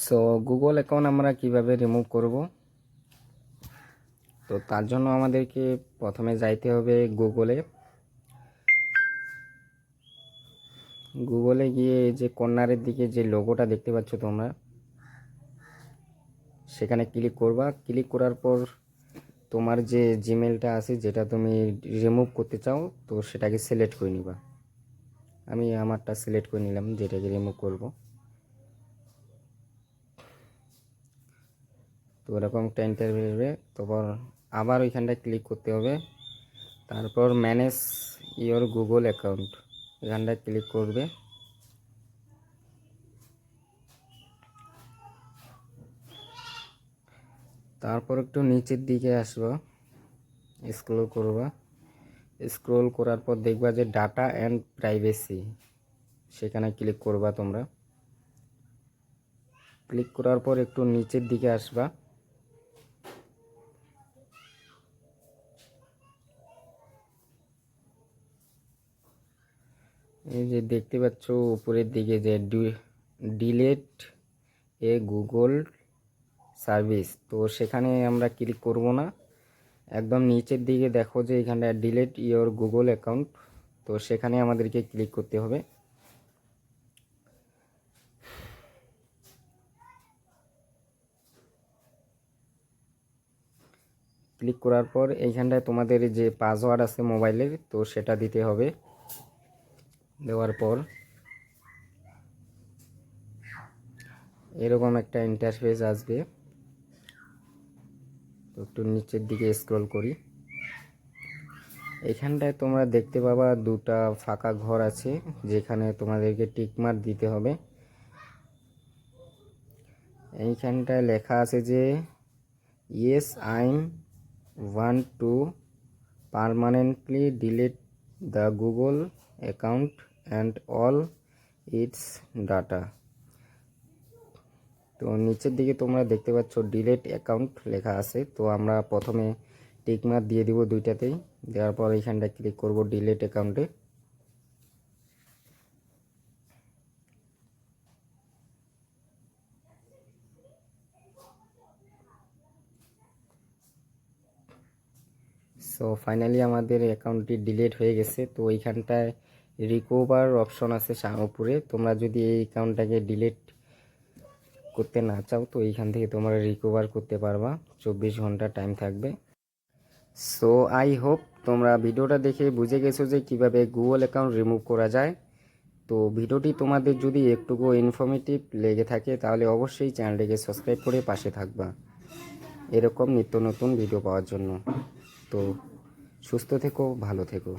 So Google account আমরা কীভাবে remove করব? তো তার জন্য আমাদেরকে প্রথমে যাইতে হবে গুগলে গুগলে গিয়ে যে কর্নারের দিকে যে লোগোটা দেখতে পাচ্ছ তোমরা, সেখানে ক্লিক করবা। ক্লিক করার পর তোমার যে জিমেলটা আছে, যেটা তুমি রিমুভ করতে চাও, তো সেটাকে সিলেক্ট করে নিবা। আমি আমারটা সিলেক্ট করে নিলাম, যেটাকে রিমুভ করব। তো এরকম একটা ইন্টারভিউ হবে। তারপর আবার ওইখানটায় ক্লিক করতে হবে। তারপর ম্যানেজ ইওর গুগল অ্যাকাউন্ট এখানটায় ক্লিক করবে। তারপর একটু নিচের দিকে আসবা। স্ক্রোল করবা। স্ক্রোল করার পর দেখবা যে ডাটা অ্যান্ড প্রাইভেসি সেখানে ক্লিক করবা তোমরা। ক্লিক করার পর একটু নিচের দিকে আসবা। এই যে দেখতে পাচ্ছ, উপরের দিকে যে ডিলেট এ গুগল সার্ভিস। তো সেখানে আমরা ক্লিক করব না। একদম নিচের দিকে দেখো যে এখানটা ডিলেট ইওর গুগল অ্যাকাউন্ট। তো সেখানে আমাদেরকে ক্লিক করতে হবে। ক্লিক করার পর এইখানটায় তোমাদের যে পাসওয়ার্ড আছে মোবাইলের, তো সেটা দিতে হবে। দেওয়ার পর এরকম একটা ইন্টারফেস আসবে। তো একটু নিচের দিকে স্ক্রল করি। এখানটায় তোমরা দেখতে পাবা দুটা ফাঁকা ঘর আছে, যেখানে তোমাদেরকে টিকমার দিতে হবে। এইখানটায় লেখা আছে যে yes I'm want to permanently delete the Google account and all its data তো নিচের দিকে তোমরা দেখতে পাচ্ছ ডিলেট অ্যাকাউন্ট লেখা আছে। তো আমরা প্রথমে টিকমার দিয়ে দিব দুইটাতেই। দেওয়ার পর এইখানটা ক্লিক করব ডিলেট অ্যাকাউন্টে সো ফাইনালি আমাদের অ্যাকাউন্টটি ডিলিট হয়ে গেছে। তো এইখানটায় রিকভার অপশন আছে উপরে তোমরা যদি এই অ্যাকাউন্টটাকে ডিলিট করতে না চাও, তো এইখান থেকে তোমরা রিকভার করতে পারবা। চব্বিশ ঘণ্টা টাইম থাকবে। সো আই হোপ তোমরা ভিডিওটা দেখে বুঝে গেছো যে কীভাবে গুগল অ্যাকাউন্ট রিমুভ করা যায়। তো ভিডিওটি তোমাদের যদি একটুকু ইনফরমেটিভ লেগে থাকে, তাহলে অবশ্যই চ্যানেলটিকে সাবস্ক্রাইব করে পাশে থাকবা। এরকম নিত্য নতুন ভিডিও পাওয়ার জন্য। তো, সুস্থ থেকো, ভালো থেকো।